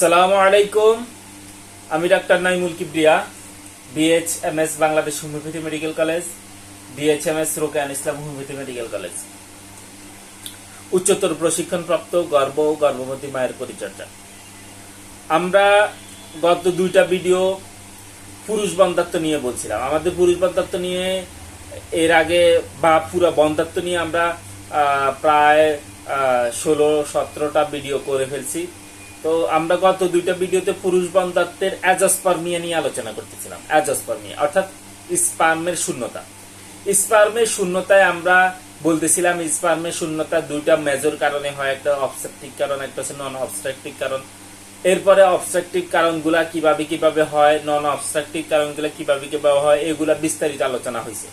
সালামু আলাইকুম। আমি doctor Naimul Kibria BH M S Bangladesh homeopathy medical college BH M S Rokeyan Islam homeopathy medical college. উচ্চতর প্রশিক্ষণপ্রাপ্ত গর্ভ ও গর্ভবতী মায়ের পরিচর্যা। আমরা গত দুইটা ভিডিও পুরুষ বন্ধাত্ব নিয়ে বলছিলাম। আমাদের পুরুষ বন্ধাত্ব নিয়ে, এর আগে বা পুরো বন্ধাত্ব নিয়ে আমরা প্রায় ষোলো সতেরোটা ভিডিও করে ফেলছি। তো আমরা গত দুইটা ভিডিওতে পুরুষ বন্ধাত্বের অ্যাজসপার্মিয়া নিয়ে আলোচনা করতেছিলাম অ্যাজসপার্মিয়া অর্থাৎ স্পার্মের শূন্যতা। স্পার্মের শূন্যতায় আমরা বলতেছিলাম স্পার্মের শূন্যতা দুইটা মেজর কারণে হয়, একটা অবস্ট্রাকটিভ কারণ, একটা হচ্ছে নন অবস্ট্রাকটিভ কারণ। এরপরে অবস্ট্রাকটিভ কারণগুলা কীভাবে কীভাবে হয় নন অবস্ট্রাকটিভ কারণগুলা কীভাবে কীভাবে হয়, এগুলা বিস্তারিত আলোচনা হয়েছে।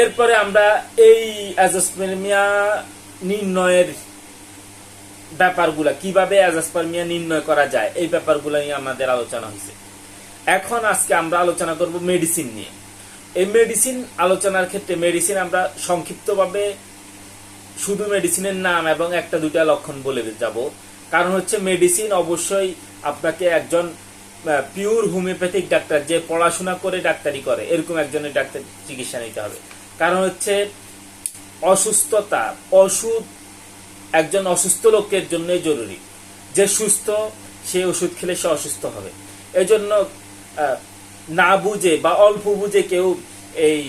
এরপরে আমরা এই অ্যাজোস্পার্মিয়া নির্ণয়ের ব্যাপারগুলা, কীভাবে অ্যাজোস্পার্মিয়া নির্ণয় করা যায়, এই ব্যাপারগুলো নিয়ে আমাদের আলোচনা হয়েছে এখন আজকে আমরা আলোচনা করব মেডিসিন নিয়ে। এই মেডিসিন আলোচনার ক্ষেত্রে মেডিসিন আমরা সংক্ষিপ্তভাবে শুধু মেডিসিনের নাম এবং একটা দুটা লক্ষণ বলে যাব। কারণ হচ্ছে মেডিসিন অবশ্যই আপনাকে একজন পিওর হোমিওপ্যাথিক ডাক্তার, যে পড়াশোনা করে ডাক্তারি করে, এরকম একজনের ডাক্তার চিকিৎসা নিতে হবে। কারণ হচ্ছে অসুস্থতা ওষুধ একজন অসুস্থ লোকের জন্যই জরুরি। যে সুস্থ, সে ওষুধ খেলে সে অসুস্থ হবে। এজন্য না বুঝে বা অল্প বুঝে কেউ এই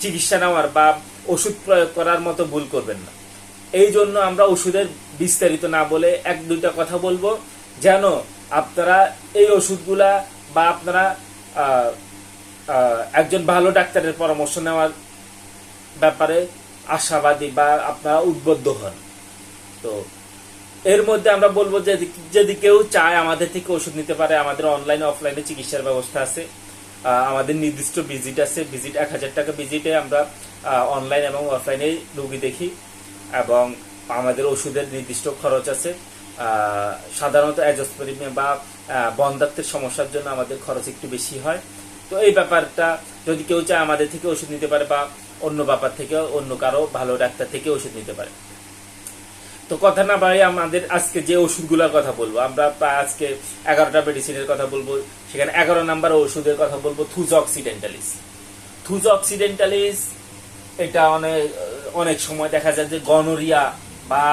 চিকিৎসা নেওয়ার বা ওষুধ প্রয়োগ করার মতো ভুল করবেন না। এই জন্য আমরা ওষুধের বিস্তারিত না বলে এক দুইটা কথা বলব। যেন আপনারা এই ওষুধগুলা বা আপনারা একজন ভালো ডাক্তারের পরামর্শ নেওয়ার ব্যাপারে আশাবাদী বা আপনারা উদ্বুদ্ধ হন। তো এর মধ্যে আমরা বলব যে যদি কেউ চায় আমাদের থেকে ওষুধ নিতে পারে আমাদের অনলাইনে অফলাইনে চিকিৎসার ব্যবস্থা আছে। আমাদের নির্দিষ্ট ভিজিট আছে। ভিজিট এক হাজার টাকা ভিজিটে আমরা অনলাইন এবং অফলাইনে রোগী দেখি এবং আমাদের ওষুধের নির্দিষ্ট খরচ আছে। সাধারণত অ্যাজোস্পেরিমিয়া বা আহ, বন্ধাত্বের সমস্যার জন্য আমাদের খরচ একটু বেশি হয়। তো এই ব্যাপারটা যদি কেউ চায় আমাদের থেকে ওষুধ নিতে পারে বা অন্য ব্যাপার থেকে অন্য কারও ভালো ডাক্তার থেকে ওষুধ নিতে পারে। তো কথা না বাড়িয়ে আমাদের আজকে যে ওষুধগুলোর কথা বলব, আমরা আজকে এগারোটা মেডিসিনের কথা বলব, সেখানে এগারো নাম্বার ওষুধের কথা বলব থুজ অক্সিডেন্টালিস থুজ অক্সিডেন্টালিস এটা অনেক অনেক সময় দেখা যায় যে গনোরিয়া বা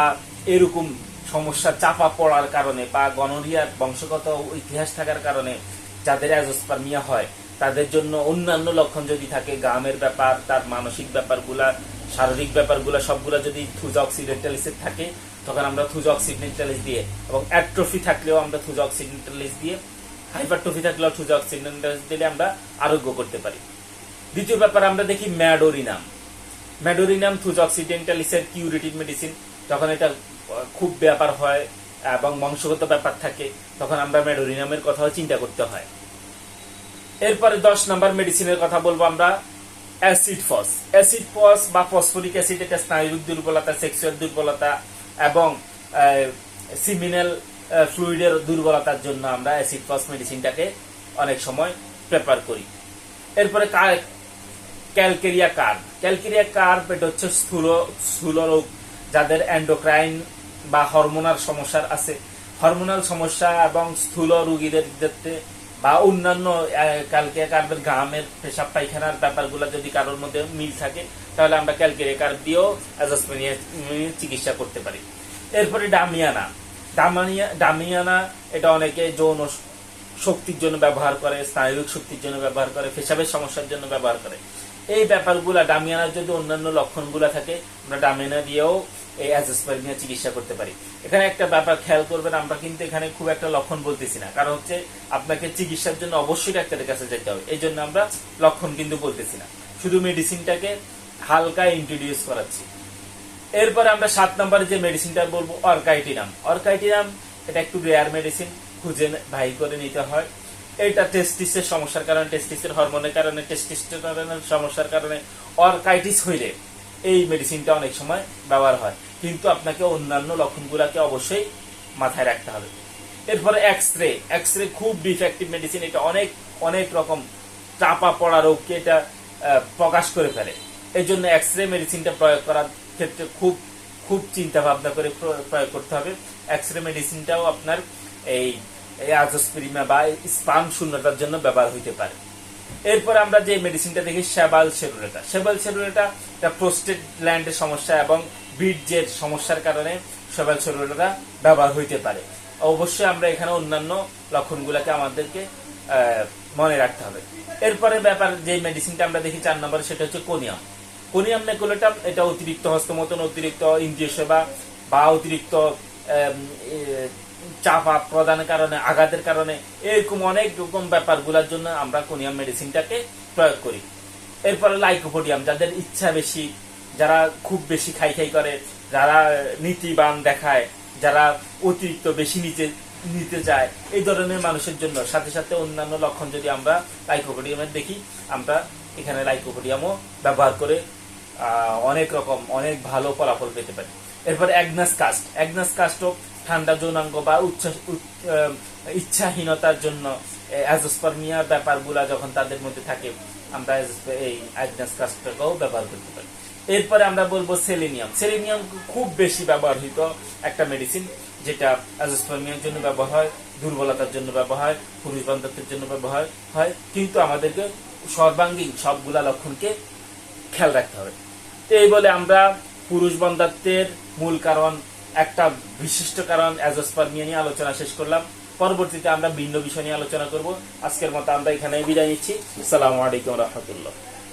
এরকম সমস্যা চাপা পড়ার কারণে বা গনোরিয়ার বংশগত ইতিহাস থাকার কারণে যাদের অ্যাজোস্পার্মিয়া হয় তাদের জন্য অন্যান্য লক্ষণ যদি থাকে, গামের ব্যাপার, তার মানসিক ব্যাপারগুলা, শারীরিক ব্যাপারগুলা, সবগুলা যদি থুজ অক্সিডেন্টালিসের থাকে, তখন আমরা থুজ অক্সিডেন্টালিস দিয়ে, এবং অ্যাট্রফি থাকলেও আমরা থুজ অক্সিডেন্টালিস দিয়ে, হাইপারট্রফি থাকলেও থুজ অক্সিডেন্টালিস দিলে আমরা আরোগ্য করতে পারি। দ্বিতীয় ব্যাপার আমরা দেখি ম্যাডোরিনাম। ম্যাডোরিনাম থুজ অক্সিডেন্টালিসের কিউরেটিভ মেডিসিন, যখন এটা খুব ব্যাপার হয় এবং বংশগত ব্যাপার থাকে, তখন আমরা ম্যাডোরিনামের কথাও চিন্তা করতে হয়। এরপরে দশ নাম্বার মেডিসিনের কথা বলব আমরা অ্যাসিড ফস অ্যাসিড ফস বা ফসফরিক অ্যাসিড এটা স্নায়ুবিক দুর্বলতা সেক্সুয়াল দুর্বলতা এবং সিমিনাল ফ্লুইডের দুর্বলতার জন্য আমরা অ্যাসিড ফস মেডিসিনটাকে অনেক সময় প্রেপার করি। এরপরে ক্যালকেরিয়া কার্ভ ক্যালকেরিয়া কার্ভ এটা হচ্ছে স্থূল স্থূল রোগ যাদের অ্যান্ডোক্রাইন বা হরমোনাল সমস্যার আছে। হরমোনাল সমস্যা এবং স্থূল রোগীদের ক্ষেত্রে বা অন্যান্য ক্যালকেরিয়া কার্ভের ঘামের পেশাব পায়খানার ব্যাপারগুলো যদি কারোর মধ্যে মিল থাকে, তাহলে আমরা ক্যালকেরিয়া কার্ভ দিয়েও অ্যাজাসমেনিয়া চিকিৎসা করতে পারি। এরপরে ডামিয়ানা। ডামানিয়া, ডামিয়ানা, এটা অনেকে যৌন শক্তির জন্য ব্যবহার করে স্নায়ুবিক শক্তির জন্য ব্যবহার করে, পেশাবের সমস্যার জন্য ব্যবহার করে। এই ব্যাপারগুলা, ডামিয়ানার যদি অন্যান্য লক্ষণগুলো থাকে, আমরা ডামিয়ানা দিয়েও এই অ্যাজোস্পার্মিয়া চিকিৎসা করতে পারি। এখানে একটা ব্যাপার খেয়াল করবেন, আমরা কিন্তু এখানে খুব একটা লক্ষণ বলতেছি না। কারণ হচ্ছে আপনাকে চিকিৎসার জন্য অবশ্যই ডাক্তারের কাছে যেতে হবে। এই জন্য আমরা লক্ষণ কিন্তু বলতেছি না। শুধু মেডিসিনটাকে হালকা ইন্ট্রোডিউস করাচ্ছি। এরপরে আমরা সাত নম্বরে যে মেডিসিনটা বলব, অর্কাইটিনাম। অর্কাইটিনাম, এটা একটু রেয়ার মেডিসিন খুঁজে ভাই করে নিতে হয়। এটা টেস্টিসের সমস্যার কারণে টেস্টিসের হরমোনের কারণে টেস্টিস্টোরেনের সমস্যার কারণে অর্কাইটিস হইলে এই মেডিসিনটা অনেক সময় ব্যবহার হয়। কিন্তু আপনাকে অন্যান্য লক্ষণগুলোকে অবশ্যই মাথায় রাখতে হবে। এরপরে এক্স রে এক্স রে খুব ডিফেক্টিভ মেডিসিন এটা অনেক অনেক রকম চাপা পড়া রোগকে এটা প্রকাশ করে ফেলে। এই জন্য এক্স রে মেডিসিনটা প্রয়োগ করার ক্ষেত্রে খুব খুব চিন্তা ভাবনা করে প্র- প্রয়োগ করতে হবে। এক্স রে মেডিসিনটাও আপনার এই আজোস্পিরিমা বা স্পাম শূন্যতার জন্য ব্যবহার হইতে পারে। এরপর আমরা যে মেডিসিনটা দেখি, সেবাল সেরুলেটা সেবাল সেরুলেটা এটা প্রোস্টেট ল্যান্ডের সমস্যা এবং বীর্যের সমস্যার কারণে সেবাল সেরুলেটা ব্যবহার হইতে পারে। অবশ্যই আমরা এখানে অন্যান্য লক্ষণগুলোকে আমাদেরকে মনে রাখতে হবে। এরপরে ব্যাপার যে মেডিসিনটা আমরা দেখি চার নম্বরে, সেটা হচ্ছে কোনিয়াম। কোনিয়াম নেকুলেটাম এটা অতিরিক্ত হস্তমতন অতিরিক্ত ইন্দ্রিয় সেবা বা অতিরিক্ত চাপা প্রদানের কারণে, আঘাতের কারণে, এরকম অনেক রকম ব্যাপারগুলোর জন্য আমরা কোনিয়াম মেডিসিনটাকে প্রয়োগ করি। এরপরে লাইকোপোডিয়াম যাদের ইচ্ছা বেশি, যারা খুব বেশি খাই খাই করে, যারা নীতিবান দেখায়, যারা অতিরিক্ত বেশি নিতে নিতে চায়, এই ধরনের মানুষের জন্য। সাথে সাথে অন্যান্য লক্ষণ যদি আমরা লাইকোপোডিয়ামের দেখি, আমরা এখানে লাইকোপোডিয়ামও ব্যবহার করে অনেক রকম, অনেক ভালো ফলাফল পেতে পারি। এরপর অ্যাগনাস কাস্ট অ্যাগনাস কাস্টও ঠান্ডা যৌনাঙ্গ বা উচ্চ- ইচ্ছাহীনতার জন্য অ্যাজোস্পার্মিয়া ব্যাপারগুলা যখন তাদের মধ্যে থাকে, আমরা এই অ্যাগনাস কাস্টটাকেও ব্যবহার করতে পারি। এরপরে আমরা বলব সেলেনিয়াম সেলেনিয়াম খুব বেশি ব্যবহৃত একটা মেডিসিন যেটা অ্যাজোস্পার্মিয়ার জন্য ব্যবহার হয়, দুর্বলতার জন্য ব্যবহার হয়, পুরুষ বন্ধত্বের জন্য ব্যবহার হয়, কিন্তু আমাদেরকে সর্বাঙ্গীন সবগুলা লক্ষণকে খেয়াল রাখতে হবে। এই বলে আমরা পুরুষ বন্ধাত্বের মূল কারণ, একটা বিশিষ্ট কারণ অ্যাজোস্পার্মিয়া নিয়ে আলোচনা শেষ করলাম। পরবর্তীতে আমরা ভিন্ন বিষয় নিয়ে আলোচনা করব। আজকের মতো আমরা এখানে বিদায় নিচ্ছি। সালাম আলাইকুম রহমতুল্লাহ।